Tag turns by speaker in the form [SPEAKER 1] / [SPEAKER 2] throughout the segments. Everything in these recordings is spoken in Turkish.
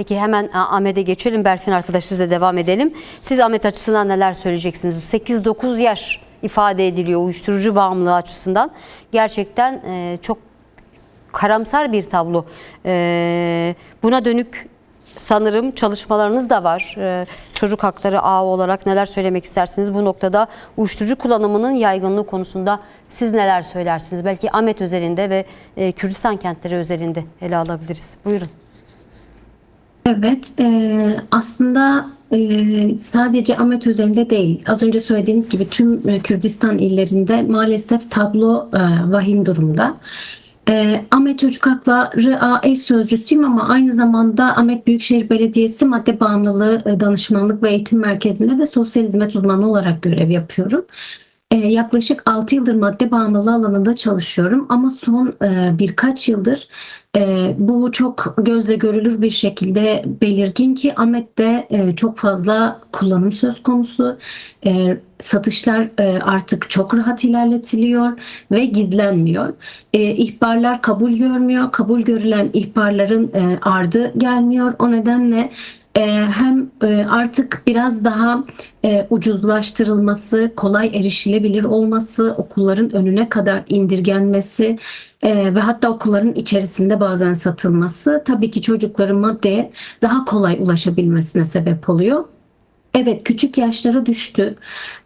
[SPEAKER 1] Peki hemen Ahmet'e geçelim. Berfin arkadaş size devam edelim. Siz Ahmet açısından neler söyleyeceksiniz? 8-9 yaş ifade ediliyor uyuşturucu bağımlılığı açısından. Gerçekten e, çok karamsar bir tablo. E, buna dönük sanırım çalışmalarınız da var. E, çocuk hakları ağı olarak neler söylemek istersiniz? Bu noktada uyuşturucu kullanımının yaygınlığı konusunda siz neler söylersiniz? Belki Ahmet özelinde ve e, Kürdistan kentleri özelinde ele alabiliriz. Buyurun.
[SPEAKER 2] Evet, e, aslında e, sadece Ahmet özelinde değil, az önce söylediğiniz gibi tüm e, Kürdistan illerinde maalesef tablo e, vahim durumda. E, Ahmet Çocuk Hakları eş sözcüsüyüm ama aynı zamanda Ahmet Büyükşehir Belediyesi Madde Bağımlılığı e, Danışmanlık ve Eğitim Merkezi'nde de sosyal hizmet uzmanı olarak görev yapıyorum. E, yaklaşık 6 yıldır madde bağımlılığı alanında çalışıyorum ama son e, birkaç yıldır e, bu çok gözle görülür bir şekilde belirgin ki Ahmet'te e, çok fazla kullanım söz konusu. Satışlar artık çok rahat ilerletiliyor ve gizlenmiyor. İhbarlar kabul görmüyor. Kabul görülen ihbarların ardı gelmiyor. O nedenle hem e, artık biraz daha e, ucuzlaştırılması, kolay erişilebilir olması, okulların önüne kadar indirgenmesi e, ve hatta okulların içerisinde bazen satılması tabii ki çocukların maddeye daha kolay ulaşabilmesine sebep oluyor. Evet küçük yaşlara düştü.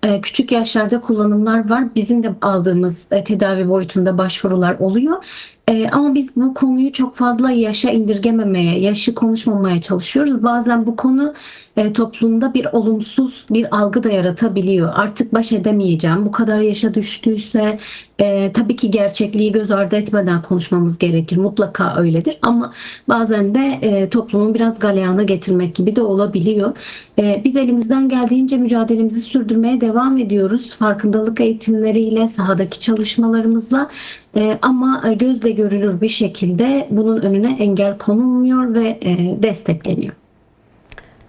[SPEAKER 2] Ee, küçük yaşlarda kullanımlar var. Bizim de aldığımız tedavi boyutunda başvurular oluyor. Ee, ama biz bu konuyu çok fazla yaşa indirgememeye, yaşı konuşmamaya çalışıyoruz. Bazen bu konu e, toplumda bir olumsuz bir algı da yaratabiliyor. Artık baş edemeyeceğim. Bu kadar yaşa düştüyse e, tabii ki gerçekliği göz ardı etmeden konuşmamız gerekir. Mutlaka öyledir. Ama bazen de e, toplumun biraz galeyana getirmek gibi de olabiliyor. E, biz elimizden geldiğince mücadelemizi sürdürmeye devam ediyoruz. Farkındalık eğitimleriyle, sahadaki çalışmalarımızla. E, ama e, gözle görülür bir şekilde bunun önüne engel konulmuyor ve e, destekleniyor.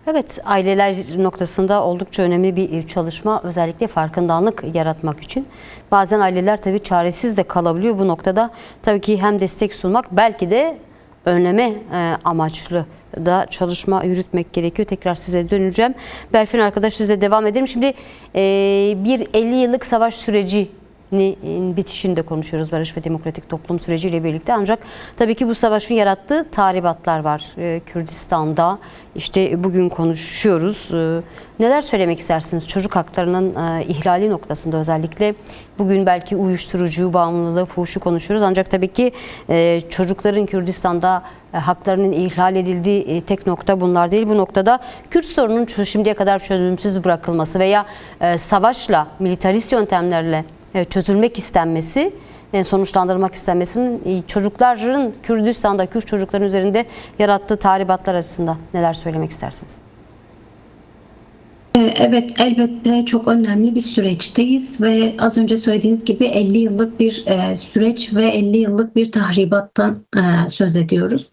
[SPEAKER 1] Evet, aileler noktasında oldukça önemli bir çalışma özellikle farkındalık yaratmak için. Bazen aileler tabii çaresiz de kalabiliyor bu noktada. Tabii ki hem destek sunmak belki de önleme e, amaçlı da çalışma yürütmek gerekiyor. Tekrar size döneceğim. Berfin arkadaş size devam edelim. Şimdi e, bir 50 yıllık savaş süreci bitişinde konuşuyoruz Barış ve Demokratik Toplum süreciyle birlikte. Ancak tabii ki bu savaşın yarattığı tahribatlar var. Ee, Kürdistan'da işte bugün konuşuyoruz. Ee, neler söylemek istersiniz çocuk haklarının e, ihlali noktasında özellikle? Bugün belki uyuşturucu, bağımlılığı, fuhuşu konuşuyoruz. Ancak tabii ki e, çocukların Kürdistan'da e, haklarının ihlal edildiği e, tek nokta bunlar değil. Bu noktada Kürt sorunun şimdiye kadar çözümsüz bırakılması veya e, savaşla, militarist yöntemlerle e, çözülmek istenmesi, e, sonuçlandırmak istenmesinin e, çocukların Kürdistan'da Kürt çocukların üzerinde yarattığı tahribatlar açısından neler söylemek istersiniz?
[SPEAKER 2] Evet elbette çok önemli bir süreçteyiz ve az önce söylediğiniz gibi 50 yıllık bir e, süreç ve 50 yıllık bir tahribattan e, söz ediyoruz.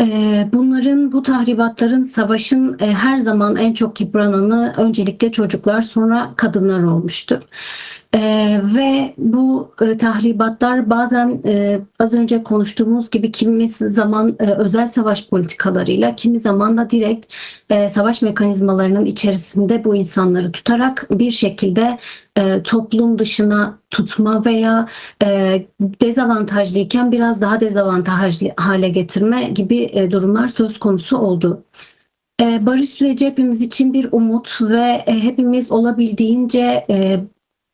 [SPEAKER 2] E, Bunların, bu tahribatların, savaşın e, her zaman en çok yıprananı öncelikle çocuklar sonra kadınlar olmuştur. Ee, ve bu e, tahribatlar bazen e, az önce konuştuğumuz gibi kimi zaman e, özel savaş politikalarıyla, kimi zaman da direkt e, savaş mekanizmalarının içerisinde bu insanları tutarak bir şekilde e, toplum dışına tutma veya e, dezavantajlıyken biraz daha dezavantajlı hale getirme gibi e, durumlar söz konusu oldu. E, Barış süreci hepimiz için bir umut ve e, hepimiz olabildiğince e,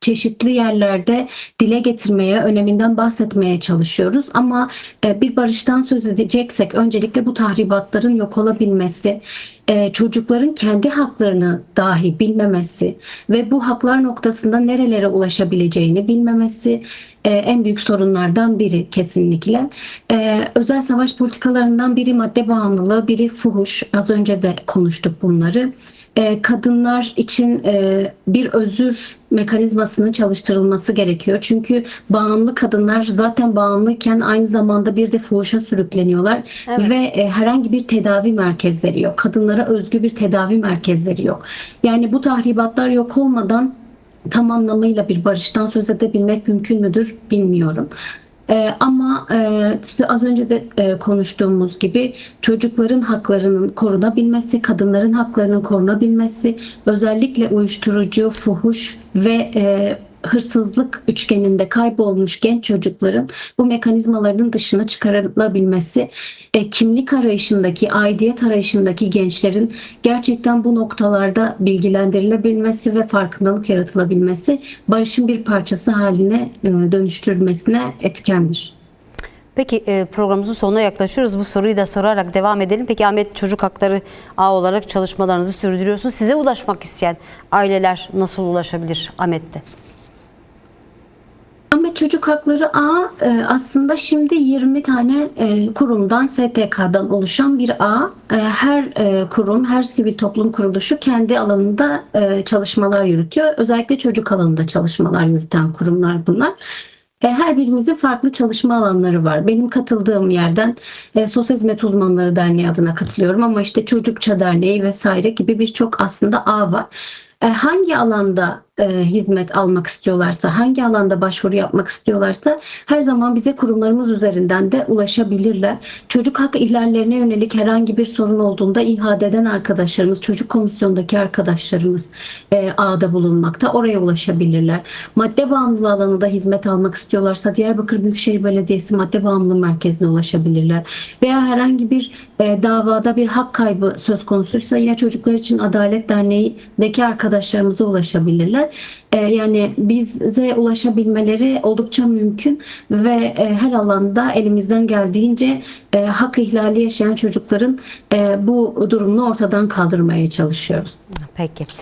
[SPEAKER 2] çeşitli yerlerde dile getirmeye, öneminden bahsetmeye çalışıyoruz. Ama e, bir barıştan söz edeceksek öncelikle bu tahribatların yok olabilmesi, e, çocukların kendi haklarını dahi bilmemesi ve bu haklar noktasında nerelere ulaşabileceğini bilmemesi e, en büyük sorunlardan biri kesinlikle. E, özel savaş politikalarından biri madde bağımlılığı, biri fuhuş. Az önce de konuştuk bunları e, kadınlar için e, bir özür mekanizmasının çalıştırılması gerekiyor. Çünkü bağımlı kadınlar zaten bağımlıyken aynı zamanda bir de fuhuşa sürükleniyorlar
[SPEAKER 1] Evet.
[SPEAKER 2] ve e, herhangi bir tedavi merkezleri yok. Kadınlara özgü bir tedavi merkezleri yok. Yani bu tahribatlar yok olmadan tam anlamıyla bir barıştan söz edebilmek mümkün müdür bilmiyorum. Ee, ama e, az önce de e, konuştuğumuz gibi çocukların haklarının korunabilmesi, kadınların haklarının korunabilmesi, özellikle uyuşturucu, fuhuş ve e, hırsızlık üçgeninde kaybolmuş genç çocukların bu mekanizmaların dışına çıkarılabilmesi, e, kimlik arayışındaki, aidiyet arayışındaki gençlerin gerçekten bu noktalarda bilgilendirilebilmesi ve farkındalık yaratılabilmesi barışın bir parçası haline e, dönüştürülmesine etkendir.
[SPEAKER 1] Peki e, programımızın sonuna yaklaşıyoruz. Bu soruyu da sorarak devam edelim. Peki Ahmet Çocuk Hakları A olarak çalışmalarınızı sürdürüyorsunuz. Size ulaşmak isteyen aileler nasıl ulaşabilir Ahmet'te?
[SPEAKER 2] Çocuk Hakları A e, aslında şimdi 20 tane e, kurumdan, STK'dan oluşan bir ağ. E, Her kurum, her sivil toplum kuruluşu kendi alanında çalışmalar yürütüyor. Özellikle çocuk alanında çalışmalar yürüten kurumlar bunlar. Her birimizin farklı çalışma alanları var. Benim katıldığım yerden e, Sosyal Hizmet Uzmanları Derneği adına katılıyorum ama işte Çocukça Derneği vesaire gibi birçok aslında ağ var. Hangi alanda e, hizmet almak istiyorlarsa, hangi alanda başvuru yapmak istiyorlarsa her zaman bize kurumlarımız üzerinden de ulaşabilirler. Çocuk hak ihlallerine yönelik herhangi bir sorun olduğunda ihale eden arkadaşlarımız, çocuk komisyondaki arkadaşlarımız e, ağda bulunmakta. Oraya ulaşabilirler. Madde bağımlılığı alanında hizmet almak istiyorlarsa Diyarbakır Büyükşehir Belediyesi Madde Bağımlılığı Merkezi'ne ulaşabilirler. Veya herhangi bir e, davada bir hak kaybı söz konusuysa yine Çocuklar için Adalet Derneği'ndeki arkadaşlarımıza ulaşabilirler. E, yani bize ulaşabilmeleri oldukça mümkün ve e, her alanda elimizden geldiğince e, hak ihlali yaşayan çocukların e, bu durumunu ortadan kaldırmaya çalışıyoruz.
[SPEAKER 1] Peki.